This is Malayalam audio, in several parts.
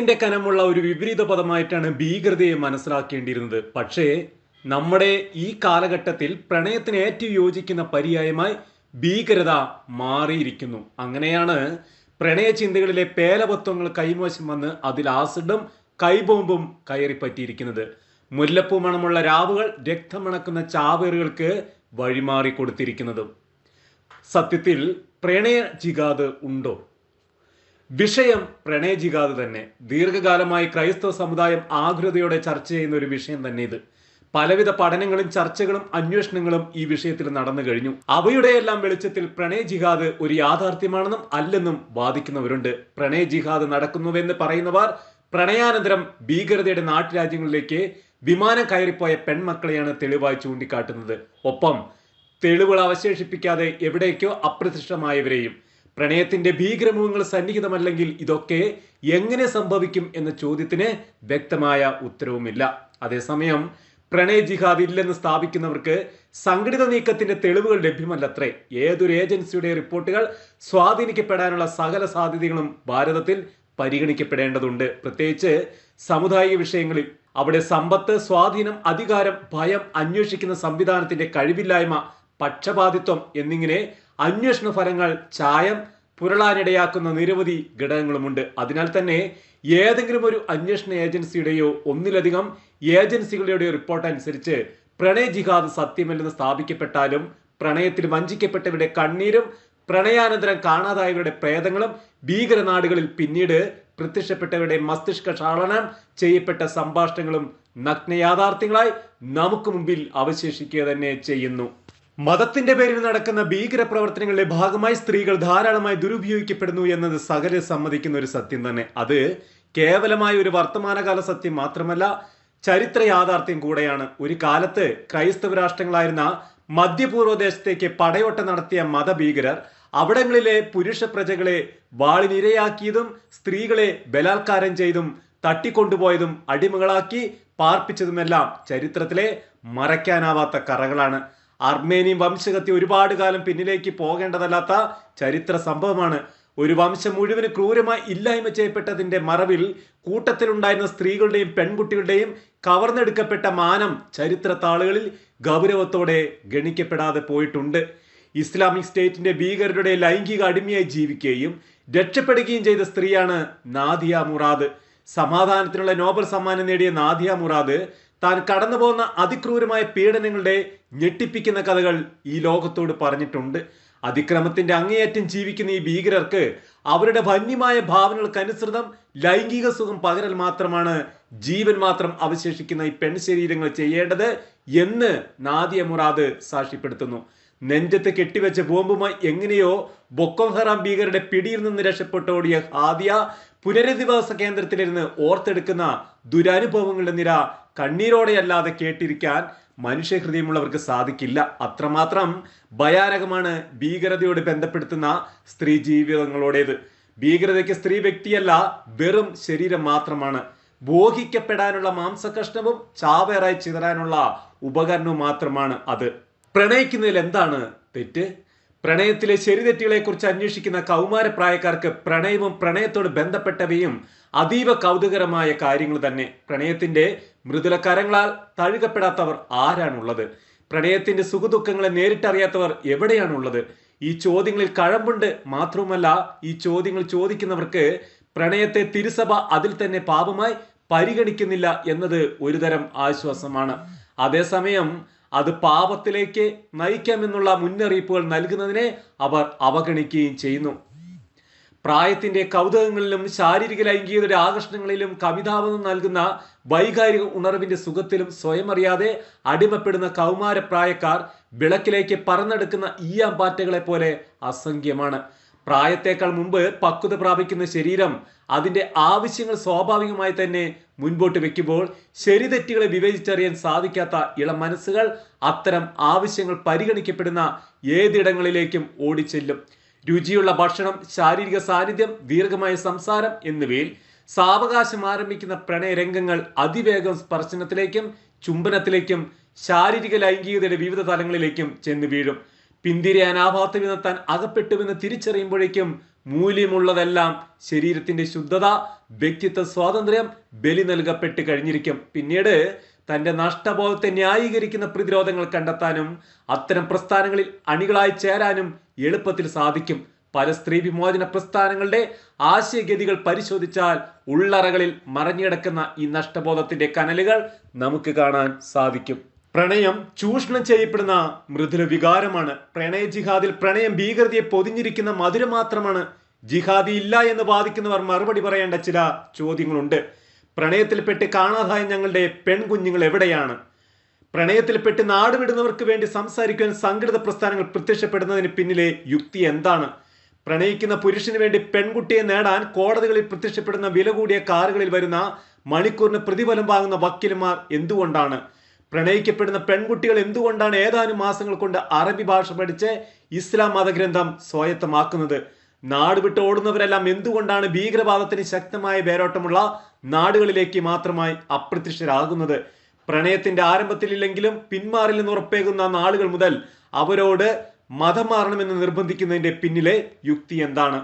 പ്രണയത്തിന്റെ കനമുള്ള ഒരു വിപരീത പദമായിട്ടാണ് ഭീകരതയെ മനസ്സിലാക്കേണ്ടിയിരുന്നത്. പക്ഷേ നമ്മുടെ ഈ കാലഘട്ടത്തിൽ പ്രണയത്തിന് ഏറ്റവും യോജിക്കുന്ന പര്യായമായി ഭീകരത മാറിയിരിക്കുന്നു. അങ്ങനെയാണ് പ്രണയ ചിന്തകളിലെ പേലവത്വങ്ങൾ കൈമോശം വന്ന് അതിൽ ആസിഡും കൈബോംബും കയറിപ്പറ്റിയിരിക്കുന്നത്. മുല്ലപ്പൂ മണമുള്ള രാവുകൾ രക്തമണക്കുന്ന ചാവേറുകൾക്ക് വഴിമാറി കൊടുത്തിരിക്കുന്നതും. സത്യത്തിൽ പ്രണയ ജിഗാദ് ഉണ്ടോ? വിഷയം പ്രണയജികാതെ തന്നെ. ദീർഘകാലമായി ക്രൈസ്തവ സമുദായം ആകുലതയോടെ ചർച്ച ചെയ്യുന്ന ഒരു വിഷയം തന്നെ ഇത്. പലവിധ പഠനങ്ങളും ചർച്ചകളും അന്വേഷണങ്ങളും ഈ വിഷയത്തിൽ നടന്നു കഴിഞ്ഞു. അവയുടെയെല്ലാം വെളിച്ചത്തിൽ പ്രണയ ജിഹാദ് ഒരു യാഥാർത്ഥ്യമാണെന്നും അല്ലെന്നും വാദിക്കുന്നവരുണ്ട്. പ്രണയ ജിഹാദ് നടക്കുന്നുവെന്ന് പറയുന്നവർ പ്രണയാനന്തരം ഭീകരതയുടെ നാട്ടുരാജ്യങ്ങളിലേക്ക് വിമാനം കയറിപ്പോയ പെൺമക്കളെയാണ് തെളിവായി ചൂണ്ടിക്കാട്ടുന്നത്. ഒപ്പം തെളിവുകൾ അവശേഷിപ്പിക്കാതെ എവിടേക്കോ അപ്രത്യക്ഷമായവരെയും പ്രണയത്തിന്റെ ഭീകരമുഖങ്ങൾ സന്നിഹിതമല്ലെങ്കിൽ ഇതൊക്കെ എങ്ങനെ സംഭവിക്കും എന്ന ചോദ്യത്തിന് വ്യക്തമായ ഉത്തരവുമില്ല. അതേസമയം പ്രണയ ജിഹാദ് ഇല്ലെന്ന് സ്ഥാപിക്കുന്നവർക്ക് സംഘടിത നീക്കത്തിന്റെ തെളിവുകൾ ലഭ്യമല്ലത്രേ. ഏതൊരു ഏജൻസിയുടെ റിപ്പോർട്ടുകൾ സ്വാധീനിക്കപ്പെടാനുള്ള സകല സാധ്യതകളും ഭാരതത്തിൽ പരിഗണിക്കപ്പെടേണ്ടതുണ്ട്. പ്രത്യേകിച്ച് സാമുദായിക വിഷയങ്ങളിൽ. അവിടെ സമ്പത്ത് സ്വാധീനം അധികാരം ഭയം അന്വേഷിക്കുന്ന സംവിധാനത്തിന്റെ കഴിവില്ലായ്മ പക്ഷപാതിത്വം എന്നിങ്ങനെ അന്വേഷണ ഫലങ്ങൾ ചായം പുരളാനിടയാക്കുന്ന നിരവധി ഘടകങ്ങളുമുണ്ട്. അതിനാൽ തന്നെ ഏതെങ്കിലും ഒരു അന്വേഷണ ഏജൻസിയുടെയോ ഒന്നിലധികം ഏജൻസികളുടെയോ റിപ്പോർട്ട് അനുസരിച്ച് പ്രണയ ജിഹാദ് സത്യമല്ലെന്ന് സ്ഥാപിക്കപ്പെട്ടാലും പ്രണയത്തിൽ വഞ്ചിക്കപ്പെട്ടവരുടെ കണ്ണീരും പ്രണയാനന്തരം കാണാതായവരുടെ പ്രേതങ്ങളും ഭീകരനാടുകളിൽ പിന്നീട് പ്രത്യക്ഷപ്പെട്ടവരുടെ മസ്തിഷ്ക ക്ഷാളനം ചെയ്യപ്പെട്ട സംഭാഷണങ്ങളും നഗ്നയാഥാർത്ഥ്യങ്ങളായി നമുക്ക് മുമ്പിൽ അവശേഷിക്കുക തന്നെ ചെയ്യുന്നു. മതത്തിന്റെ പേരിൽ നടക്കുന്ന ഭീകര പ്രവർത്തനങ്ങളുടെ ഭാഗമായി സ്ത്രീകൾ ധാരാളമായി ദുരുപയോഗിക്കപ്പെടുന്നു എന്നത് സകല സമ്മതിക്കുന്ന ഒരു സത്യം തന്നെ. അത് കേവലമായ ഒരു വർത്തമാനകാല സത്യം മാത്രമല്ല ചരിത്ര യാഥാർത്ഥ്യം കൂടെയാണ്. ഒരു കാലത്ത് ക്രൈസ്തവ രാഷ്ട്രങ്ങളായിരുന്ന മധ്യപൂർവദേശത്തേക്ക് പടയോട്ടം നടത്തിയ മതഭീകരർ അവിടങ്ങളിലെ പുരുഷ പ്രജകളെ വാളിനിരയാക്കിയതും സ്ത്രീകളെ ബലാത്കാരം ചെയ്തും തട്ടിക്കൊണ്ടുപോയതും അടിമകളാക്കി പാർപ്പിച്ചതുമെല്ലാം ചരിത്രത്തിലെ മറയ്ക്കാനാവാത്ത കറകളാണ്. അർമേനിയൻ വംശകത്തി ഒരുപാട് കാലം പിന്നിലേക്ക് പോകേണ്ടതല്ലാത്ത ചരിത്ര സംഭവമാണ്. ഒരു വംശം മുഴുവൻ ക്രൂരമായി ഇല്ലായ്മ ചെയ്യപ്പെട്ടതിന്റെ മറവിൽ കൂട്ടത്തിലുണ്ടായിരുന്ന സ്ത്രീകളുടെയും പെൺകുട്ടികളുടെയും കവർന്നെടുക്കപ്പെട്ട മാനം ചരിത്ര താളുകളിൽ ഗൗരവത്തോടെ ഗണിക്കപ്പെടാതെ പോയിട്ടുണ്ട്. ഇസ്ലാമിക് സ്റ്റേറ്റിന്റെ ഭീകരരുടെ ലൈംഗിക അടിമയായി ജീവിക്കുകയും രക്ഷപ്പെടുകയും ചെയ്ത സ്ത്രീയാണ് നാദിയ മുറാദ്. സമാധാനത്തിനുള്ള നോബൽ സമ്മാനം നേടിയ നാദിയ മുറാദ് താൻ കടന്നു പോകുന്ന അതിക്രൂരമായ പീഡനങ്ങളുടെ ഞെട്ടിപ്പിക്കുന്ന കഥകൾ ഈ ലോകത്തോട് പറഞ്ഞിട്ടുണ്ട്. അതിക്രമത്തിന്റെ അങ്ങേയറ്റം ജീവിക്കുന്ന ഈ ഭീകരർക്ക് അവരുടെ വന്യമായ ഭാവനകൾക്കനുസൃതം ലൈംഗിക സുഖം പകരൽ മാത്രമാണ് ജീവൻ മാത്രം അവശേഷിക്കുന്ന ഈ പെൺ ശരീരങ്ങൾ ചെയ്യേണ്ടത് എന്ന് നാദിയ മുറാദ് സാക്ഷ്യപ്പെടുത്തുന്നു. നെഞ്ചത്ത് കെട്ടിവെച്ച ബോംബുമായി എങ്ങനെയോ ബൊക്കോം ഹറാം ഭീകരുടെ പിടിയിൽ നിന്ന് രക്ഷപ്പെട്ടോടിയ ഹാദിയ പുനരധിവാസ കേന്ദ്രത്തിലിരുന്ന് ഓർത്തെടുക്കുന്ന ദുരനുഭവങ്ങളുടെ നിര കണ്ണീരോടെയല്ലാതെ കേട്ടിരിക്കാൻ മനുഷ്യഹൃദയമുള്ളവർക്ക് സാധിക്കില്ല. അത്രമാത്രം ഭയാനകമാണ് ഭീകരതയോട് ബന്ധപ്പെടുത്തുന്ന സ്ത്രീ ജീവിതങ്ങളോടേത്. ഭീകരതയ്ക്ക് സ്ത്രീ വ്യക്തിയല്ല വെറും ശരീരം മാത്രമാണ്. ഭോഗിക്കപ്പെടാനുള്ള മാംസകഷ്ണവും ചാവേറായി ചിതറാനുള്ള ഉപകരണവും മാത്രമാണ് അത്. പ്രണയിക്കുന്നതിൽ എന്താണ് തെറ്റ്? പ്രണയത്തിലെ ശരിതെറ്റുകളെ കുറിച്ച് അന്വേഷിക്കുന്ന കൗമാരപ്രായക്കാർക്ക് പ്രണയവും പ്രണയത്തോട് ബന്ധപ്പെട്ടവയും അതീവ കൗതുകരമായ കാര്യങ്ങൾ തന്നെ. പ്രണയത്തിന്റെ മൃദുല കരങ്ങളാൽ തഴുകപ്പെടാത്തവർ ആരാണുള്ളത്? പ്രണയത്തിന്റെ സുഖദുഃഖങ്ങളെ നേരിട്ടറിയാത്തവർ എവിടെയാണുള്ളത്? ഈ ചോദ്യങ്ങളിൽ കഴമ്പുണ്ട് മാത്രവുമല്ല ഈ ചോദ്യങ്ങൾ ചോദിക്കുന്നവർക്ക് പ്രണയത്തെ തിരുസഭ അതിൽ തന്നെ പാപമായി പരിഗണിക്കുന്നില്ല എന്നത് ഒരുതരം ആശ്വാസമാണ്. അതേസമയം അത് പാപത്തിലേക്ക് നയിക്കാമെന്നുള്ള മുന്നറിയിപ്പുകൾ നൽകുന്നതിനെ അവർ അവഗണിക്കുകയും ചെയ്യുന്നു. പ്രായത്തിന്റെ കൗതുകങ്ങളിലും ശാരീരിക ലൈംഗികതയുടെ ആകർഷണങ്ങളിലും കവിതാപം നൽകുന്ന വൈകാരിക ഉണർവിന്റെ സുഖത്തിലും സ്വയം അറിയാതെ അടിമപ്പെടുന്ന കൗമാരപ്രായക്കാർ വിളക്കിലേക്ക് പറന്നെടുക്കുന്ന ഈയാമ്പാറ്റകളെ പോലെ അസംഖ്യമാണ്. പ്രായത്തേക്കാൾ മുമ്പ് പക്വത പ്രാപിക്കുന്ന ശരീരം അതിന്റെ ആവശ്യങ്ങൾ സ്വാഭാവികമായി തന്നെ മുൻപോട്ട് വെക്കുമ്പോൾ ശരിതെറ്റുകളെ വിവേചിച്ചറിയാൻ സാധിക്കാത്ത ഇളം മനസ്സുകൾ അത്തരം ആവശ്യങ്ങൾ പരിഗണിക്കപ്പെടുന്ന ഏതിടങ്ങളിലേക്കും ഓടിച്ചെല്ലും. രുചിയുള്ള ഭക്ഷണം ശാരീരിക സാന്നിധ്യം ദീർഘമായ സംസാരം എന്നിവയിൽ സാവകാശം ആരംഭിക്കുന്ന പ്രണയരംഗങ്ങൾ അതിവേഗം സ്പർശനത്തിലേക്കും ചുംബനത്തിലേക്കും ശാരീരിക ലൈംഗികതയുടെ വിവിധ തലങ്ങളിലേക്കും ചെന്ന് വീഴും. പിന്തിരിയാനാവാത്ത വിധം താൻ അകപ്പെട്ടുവെന്ന് തിരിച്ചറിയുമ്പോഴേക്കും മൂല്യമുള്ളതെല്ലാം ശരീരത്തിന്റെ ശുദ്ധത വ്യക്തിത്വ സ്വാതന്ത്ര്യം ബലി നൽകപ്പെട്ട് കഴിഞ്ഞിരിക്കും. പിന്നീട് തന്റെ നഷ്ടബോധത്തെ ന്യായീകരിക്കുന്ന പ്രതിരോധങ്ങൾ കണ്ടെത്താനും അത്തരം പ്രസ്ഥാനങ്ങളിൽ അണികളായി ചേരാനും എളുപ്പത്തിൽ സാധിക്കും. പല സ്ത്രീ വിമോചന പ്രസ്ഥാനങ്ങളുടെ ആശയഗതികൾ പരിശോധിച്ചാൽ ഉള്ളറകളിൽ മറഞ്ഞിടക്കുന്ന ഈ നഷ്ടബോധത്തിന്റെ കനലുകൾ നമുക്ക് കാണാൻ സാധിക്കും. പ്രണയം ചൂഷണം ചെയ്യപ്പെടുന്ന മൃദുല വികാരമാണ്. പ്രണയ ജിഹാദിൽ പ്രണയം ഭീകരതയെ പൊതിഞ്ഞിരിക്കുന്ന മധുരം മാത്രമാണ്. ജിഹാദി ഇല്ല എന്ന് വാദിക്കുന്നവർ മറുപടി പറയേണ്ട ചില ചോദ്യങ്ങളുണ്ട്. പ്രണയത്തിൽപ്പെട്ട് കാണാതായ ഞങ്ങളുടെ പെൺകുഞ്ഞുങ്ങൾ എവിടെയാണ്? പ്രണയത്തിൽപ്പെട്ട് നാടുവിടുന്നവർക്ക് വേണ്ടി സംസാരിക്കുവാൻ സംഘടിത പ്രസ്ഥാനങ്ങൾ പ്രത്യക്ഷപ്പെടുന്നതിന് പിന്നിലെ യുക്തി എന്താണ്? പ്രണയിക്കുന്ന പുരുഷന് വേണ്ടി പെൺകുട്ടിയെ നേടാൻ കോടതികളിൽ പ്രത്യക്ഷപ്പെടുന്ന വില കൂടിയ കാറുകളിൽ വരുന്ന മണിക്കൂറിന് പ്രതിഫലം വാങ്ങുന്ന വക്കീലന്മാർ എന്തുകൊണ്ടാണ്? പ്രണയിക്കപ്പെടുന്ന പെൺകുട്ടികൾ എന്തുകൊണ്ടാണ് ഏതാനും മാസങ്ങൾ കൊണ്ട് അറബി ഭാഷ പഠിച്ച് ഇസ്ലാം മതഗ്രന്ഥം സ്വായത്തമാക്കുന്നത്? നാട് വിട്ട് ഓടുന്നവരെല്ലാം എന്തുകൊണ്ടാണ് ഭീകരവാദത്തിന് ശക്തമായ വേരോട്ടമുള്ള നാടുകളിലേക്ക് മാത്രമായി അപ്രത്യക്ഷരാകുന്നത്? പ്രണയത്തിന്റെ ആരംഭത്തിലില്ലെങ്കിലും പിന്മാറില്ലെന്ന് ഉറപ്പേകുന്ന നാളുകൾ മുതൽ അവരോട് മതം മാറണമെന്ന് നിർബന്ധിക്കുന്നതിന്റെ പിന്നിലെ യുക്തി എന്താണ്?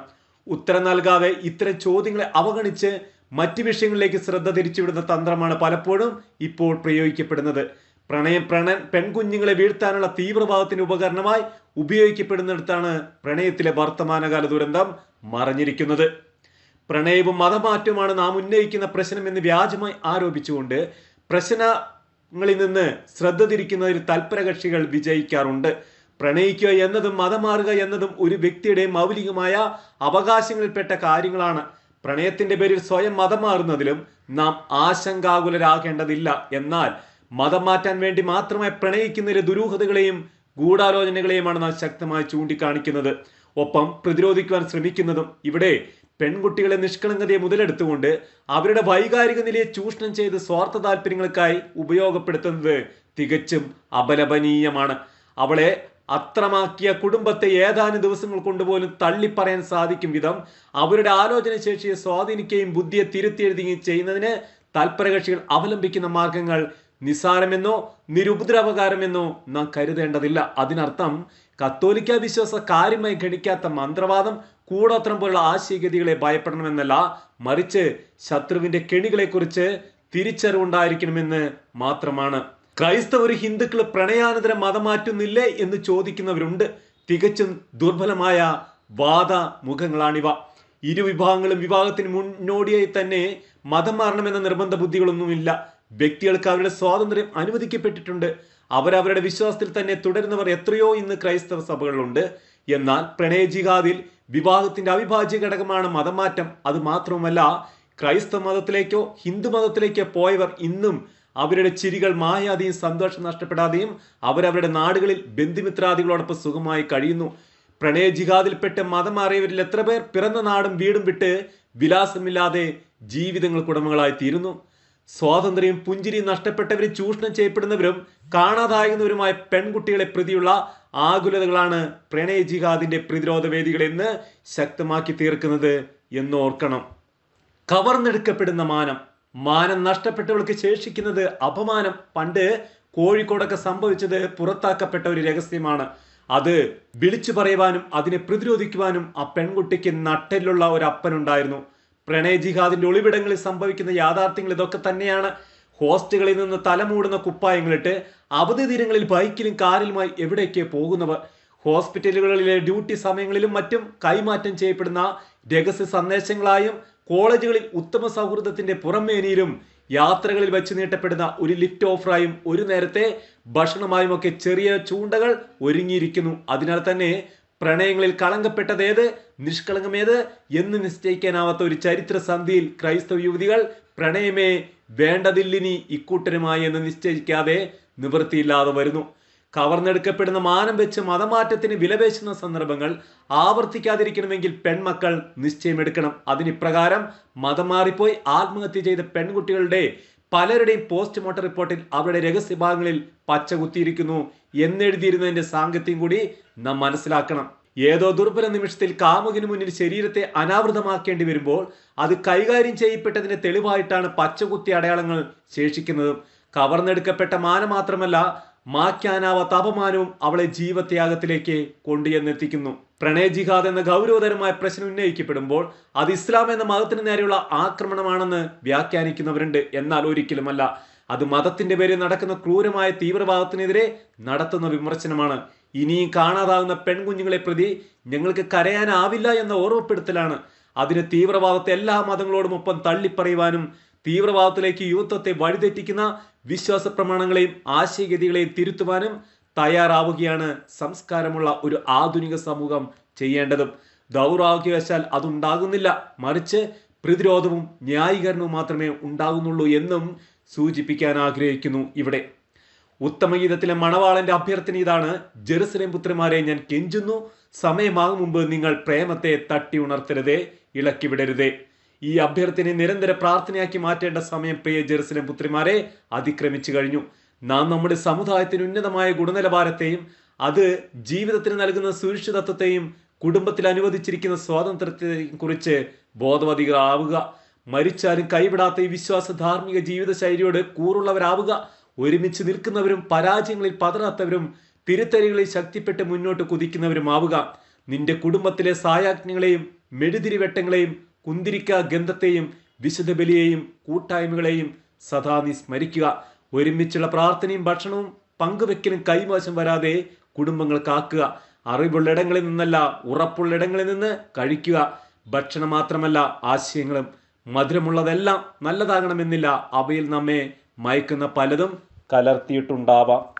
ഉത്തരം നൽകാതെ ഇത്തരം ചോദ്യങ്ങളെ അവഗണിച്ച് മറ്റു വിഷയങ്ങളിലേക്ക് ശ്രദ്ധ തിരിച്ചുവിടുന്ന തന്ത്രമാണ് പലപ്പോഴും ഇപ്പോൾ പ്രയോഗിക്കപ്പെടുന്നത്. പ്രണയം പ്രണ പെൺകുഞ്ഞുങ്ങളെ വീഴ്ത്താനുള്ള തീവ്രവാദത്തിന് ഉപകരണമായി ഉപയോഗിക്കപ്പെടുന്നിടത്താണ് പ്രണയത്തിലെ വർത്തമാനകാല ദുരന്തം മറഞ്ഞിരിക്കുന്നത്. പ്രണയവും മതമാറ്റവുമാണ് നാം ഉന്നയിക്കുന്ന പ്രശ്നമെന്ന് വ്യാജമായി ആരോപിച്ചുകൊണ്ട് പ്രശ്നങ്ങളിൽ നിന്ന് ശ്രദ്ധ തിരിക്കുന്നതിൽ തൽപര കക്ഷികൾ വിജയിക്കാറുണ്ട്. പ്രണയിക്കുക എന്നതും മതം മാറുക എന്നതും ഒരു വ്യക്തിയുടെ മൗലികമായ അവകാശങ്ങളിൽപ്പെട്ട കാര്യങ്ങളാണ്. പ്രണയത്തിന്റെ പേരിൽ സ്വയം മതം മാറുന്നതിലും നാം ആശങ്കാകുലരാകേണ്ടതില്ല. എന്നാൽ മതം മാറ്റാൻ വേണ്ടി മാത്രമായി പ്രണയിക്കുന്നതിലെ ദുരൂഹതകളെയും ഗൂഢാലോചനകളെയുമാണ് നാം ശക്തമായി ചൂണ്ടിക്കാണിക്കുന്നത്. ഒപ്പം പ്രതിരോധിക്കുവാൻ ശ്രമിക്കുന്നതും ഇവിടെ പെൺകുട്ടികളെ നിഷ്കളങ്കതയെ മുതലെടുത്തുകൊണ്ട് അവരുടെ വൈകാരിക നിലയെ ചൂഷണം ചെയ്ത് സ്വാർത്ഥ താല്പര്യങ്ങൾക്കായി ഉപയോഗപ്പെടുത്തുന്നത് തികച്ചും അപലപനീയമാണ്. അവളെ അത്രമാക്കിയ കുടുംബത്തെ ഏതാനും ദിവസങ്ങൾ കൊണ്ടുപോലും തള്ളിപ്പറയാൻ സാധിക്കും വിധം അവരുടെ ആലോചന ശേഷിയെ സ്വാധീനിക്കുകയും ബുദ്ധിയെ തിരുത്തിയെഴുതുകയും ചെയ്യുന്നതിന് തൽപരകക്ഷികൾ അവലംബിക്കുന്ന മാർഗങ്ങൾ നിസാരമെന്നോ നിരുപദ്രവകാരമെന്നോ നാം കരുതേണ്ടതില്ല. അതിനർത്ഥം കത്തോലിക്ക വിശ്വാസ കാര്യമായി ഗണിക്കാത്ത മന്ത്രവാദം കൂടോത്രം പോലുള്ള ആശയഗതികളെ ഭയപ്പെടണമെന്നല്ല മറിച്ച് ശത്രുവിന്റെ കെണികളെക്കുറിച്ച് തിരിച്ചറിവുണ്ടായിരിക്കണമെന്ന് മാത്രമാണ്. ക്രൈസ്തവർ ഹിന്ദുക്കൾ പ്രണയാനന്തരം മതം മാറ്റുന്നില്ലേ എന്ന് ചോദിക്കുന്നവരുണ്ട്. തികച്ചും ദുർബലമായ വാദ മുഖങ്ങളാണിവ ഇരു വിഭാഗങ്ങളും വിവാഹത്തിന് മുന്നോടിയായി തന്നെ മതം മാറണമെന്ന നിർബന്ധ ബുദ്ധികളൊന്നുമില്ല. വ്യക്തികൾക്ക് അവരുടെ സ്വാതന്ത്ര്യം അനുവദിക്കപ്പെട്ടിട്ടുണ്ട്. അവരവരുടെ വിശ്വാസത്തിൽ തന്നെ തുടരുന്നവർ എത്രയോ ഇന്ന് ക്രൈസ്തവ സഭകളുണ്ട് എന്നാൽ പ്രണയജികാതിൽ വിവാഹത്തിന്റെ അവിഭാജ്യ ഘടകമാണ് മതമാറ്റം. അത് മാത്രവുമല്ല ക്രൈസ്തവ മതത്തിലേക്കോ ഹിന്ദു മതത്തിലേക്കോ പോയവർ ഇന്നും അവരുടെ ചിരികൾ മായാതെയും സന്തോഷം നഷ്ടപ്പെടാതെയും അവരവരുടെ നാടുകളിൽ ബന്ധുമിത്രാദികളോടൊപ്പം സുഖമായി കഴിയുന്നു. പ്രണയ ജിഹാദിൽപ്പെട്ട് മതം മാറിയവരിൽ എത്ര പേർ പിറന്ന നാടും വീടും വിട്ട് വിലാസമില്ലാതെ ജീവിതങ്ങൾക്കുടമകളായി തീരുന്നു. സ്വാതന്ത്ര്യം പുഞ്ചിരി നഷ്ടപ്പെട്ടവരും ചൂഷണം ചെയ്യപ്പെടുന്നവരും കാണാതാകുന്നവരുമായ പെൺകുട്ടികളെ പ്രതിയുള്ള ആകുലതകളാണ് പ്രണയ ജിഹാദിന്റെ പ്രതിരോധ വേദികളെന്ന് ശക്തമാക്കി തീർക്കുന്നത് എന്നോർക്കണം. കവർന്നെടുക്കപ്പെടുന്ന മാനം. മാനം നഷ്ടപ്പെട്ടവൾക്ക് ശേഷിക്കുന്നത് അപമാനം. പണ്ട് കോഴിക്കോടൊക്കെ സംഭവിച്ചത് പുറത്താക്കപ്പെട്ട ഒരു രഹസ്യമാണ്. അത് വിളിച്ചു പറയുവാനും അതിനെ പ്രതിരോധിക്കുവാനും ആ പെൺകുട്ടിക്ക് നട്ടെല്ലുള്ള ഒരു അപ്പനുണ്ടായിരുന്നു പ്രണയ ജിഹാദിന്റെ ഒളിവിടങ്ങളിൽ സംഭവിക്കുന്ന യാഥാർത്ഥ്യങ്ങൾ ഇതൊക്കെ തന്നെയാണ്. ഹോസ്റ്റലുകളിൽ നിന്ന് തലമൂടുന്ന കുപ്പായങ്ങളിട്ട് അവധി ദിനങ്ങളിൽ ബൈക്കിലും കാറിലുമായി എവിടേക്ക് പോകുന്നവർ. ഹോസ്പിറ്റലുകളിലെ ഡ്യൂട്ടി സമയങ്ങളിലും മറ്റും കൈമാറ്റം ചെയ്യപ്പെടുന്ന രഹസ്യ സന്ദേശങ്ങളായും കോളേജുകളിൽ ഉത്തമ സൗഹൃദത്തിന്റെ പുറമേനിയിലും യാത്രകളിൽ വെച്ച് നീട്ടപ്പെടുന്ന ഒരു ലിഫ്റ്റ് ഓഫറായും ഒരു നേരത്തെ ഭക്ഷണമായും ഒക്കെ ചെറിയ ചൂണ്ടകൾ ഒരുങ്ങിയിരിക്കുന്നു. അതിനാൽ തന്നെ പ്രണയങ്ങളിൽ കളങ്കപ്പെട്ടതേത് നിഷ്കളങ്കമേത് എന്ന് നിശ്ചയിക്കാനാവാത്ത ഒരു ചരിത്ര സന്ധിയിൽ ക്രൈസ്തവ യുവതികൾ പ്രണയമേ വേണ്ടതില്ലിനി ഇക്കൂട്ടരുമായി എന്ന് നിശ്ചയിക്കാതെ നിവൃത്തിയില്ലാതെ വരുന്നു. കവർന്നെടുക്കപ്പെടുന്ന മാനം വെച്ച് മതമാറ്റത്തിന് വിലപേശുന്ന സന്ദർഭങ്ങൾ ആവർത്തിക്കാതിരിക്കണമെങ്കിൽ പെൺമക്കൾ നിശ്ചയമെടുക്കണം. അതിനിപ്രകാരം മതം മാറിപ്പോയി ആത്മഹത്യ ചെയ്ത പെൺകുട്ടികളുടെ പലരുടെയും പോസ്റ്റ്മോർട്ടം റിപ്പോർട്ടിൽ അവരുടെ രഹസ്യഭാഗങ്ങളിൽ പച്ച കുത്തിയിരിക്കുന്നു എന്നെഴുതിയിരുന്നതിന്റെ സാങ്കത്യം കൂടി നാം മനസ്സിലാക്കണം. ഏതോ ദുർബല നിമിഷത്തിൽ കാമുകിന് മുന്നിൽ ശരീരത്തെ അനാവൃതമാക്കേണ്ടി വരുമ്പോൾ അത് കൈകാര്യം ചെയ്യപ്പെട്ടതിന്റെ തെളിവായിട്ടാണ് പച്ചകുത്തി അടയാളങ്ങൾ ശേഷിക്കുന്നത്. കവർന്നെടുക്കപ്പെട്ട മാന മാത്രമല്ല മായ്ക്കാനാവാത്ത അപമാനവും അവളെ ജീവത്യാഗത്തിലേക്ക് കൊണ്ടുചെന്നെത്തിക്കുന്നു. പ്രണയ ജിഹാദ് എന്ന ഗൗരവതരമായ പ്രശ്നം ഉന്നയിക്കപ്പെടുമ്പോൾ അത് ഇസ്ലാം എന്ന മതത്തിന് നേരെയുള്ള ആക്രമണമാണെന്ന് വ്യാഖ്യാനിക്കുന്നവരുണ്ട്. എന്നാൽ ഒരിക്കലുമല്ല. അത് മതത്തിന്റെ പേരിൽ നടക്കുന്ന ക്രൂരമായ തീവ്രവാദത്തിനെതിരെ നടത്തുന്ന വിമർശനമാണ്. ഇനിയും കാണാതാകുന്ന പെൺകുഞ്ഞുങ്ങളെ പ്രതി ഞങ്ങൾക്ക് കരയാനാവില്ല എന്ന ഓർമ്മപ്പെടുത്തലാണ്. അതിന് തീവ്രവാദത്തെ എല്ലാ മതങ്ങളോടും ഒപ്പം തള്ളിപ്പറയുവാനും തീവ്രവാദത്തിലേക്ക് യുവത്വത്തെ വഴിതെറ്റിക്കുന്ന വിശ്വാസ പ്രമാണങ്ങളെയും ആശയഗതികളെയും തിരുത്തുവാനും തയ്യാറാവുകയാണ് സംസ്കാരമുള്ള ഒരു ആധുനിക സമൂഹം ചെയ്യേണ്ടതും. ദൗർഭാഗ്യവശാൽ അതുണ്ടാകുന്നില്ല. മറിച്ച് പ്രതിരോധവും ന്യായീകരണവും മാത്രമേ ഉണ്ടാകുന്നുള്ളൂ എന്നും സൂചിപ്പിക്കാൻ ആഗ്രഹിക്കുന്നു ഇവിടെ. ഉത്തമഗീതത്തിലെ മണവാളന്റെ അഭ്യർത്ഥന ഇതാണ് ജെറുസലേം പുത്രന്മാരെ ഞാൻ കെഞ്ചുന്നു സമയമാകും മുമ്പ് നിങ്ങൾ പ്രേമത്തെ തട്ടി ഉണർത്തരുതേ ഇളക്കി വിടരുതേ. ഈ അഭ്യർത്ഥനയെ നിരന്തര പ്രാർത്ഥനയാക്കി മാറ്റേണ്ട സമയം പ്രിയ ജെറുസലേം പുത്രിമാരെ അതിക്രമിച്ചു കഴിഞ്ഞു. നാം നമ്മുടെ സമുദായത്തിന് ഉന്നതമായ ഗുണനിലവാരത്തെയും അത് ജീവിതത്തിന് നൽകുന്ന സുരക്ഷിതത്വത്തെയും കുടുംബത്തിൽ അനുവദിച്ചിരിക്കുന്ന സ്വാതന്ത്ര്യത്തെയും കുറിച്ച് ബോധവതികളാവുക മരിച്ചാലും കൈവിടാത്ത ഈ വിശ്വാസ ധാർമ്മിക ജീവിത ശൈലിയോട് കൂറുള്ളവരാവുക. ഒരുമിച്ച് നിൽക്കുന്നവരും പരാജയങ്ങളിൽ പതറാത്തവരും തിരുത്തലുകളിൽ ശക്തിപ്പെട്ട് മുന്നോട്ട് കുതിക്കുന്നവരുമാവുക. നിന്റെ കുടുംബത്തിലെ സായാജ്ഞങ്ങളെയും മെഴുതിരി വെട്ടങ്ങളെയും കുന്തിരിക്ക ഗന്ധത്തെയും വിശുദ്ധ ബലിയെയും കൂട്ടായ്മകളെയും സദാ നീ സ്മരിക്കുക. ഒരുമിച്ചുള്ള പ്രാർത്ഥനയും ഭക്ഷണവും പങ്കുവെക്കലും കൈമോശം വരാതെ കുടുംബങ്ങൾ കാക്കുക അറിവുള്ളിടങ്ങളിൽ നിന്നല്ല ഉറപ്പുള്ളിടങ്ങളിൽ നിന്ന് കഴിക്കുക. ഭക്ഷണം മാത്രമല്ല ആശയങ്ങളും മധുരമുള്ളതെല്ലാം നല്ലതാകണമെന്നില്ല. അവയിൽ നമ്മെ മയക്കുന്ന പലതും കലർത്തിയിട്ടുണ്ടാവാം.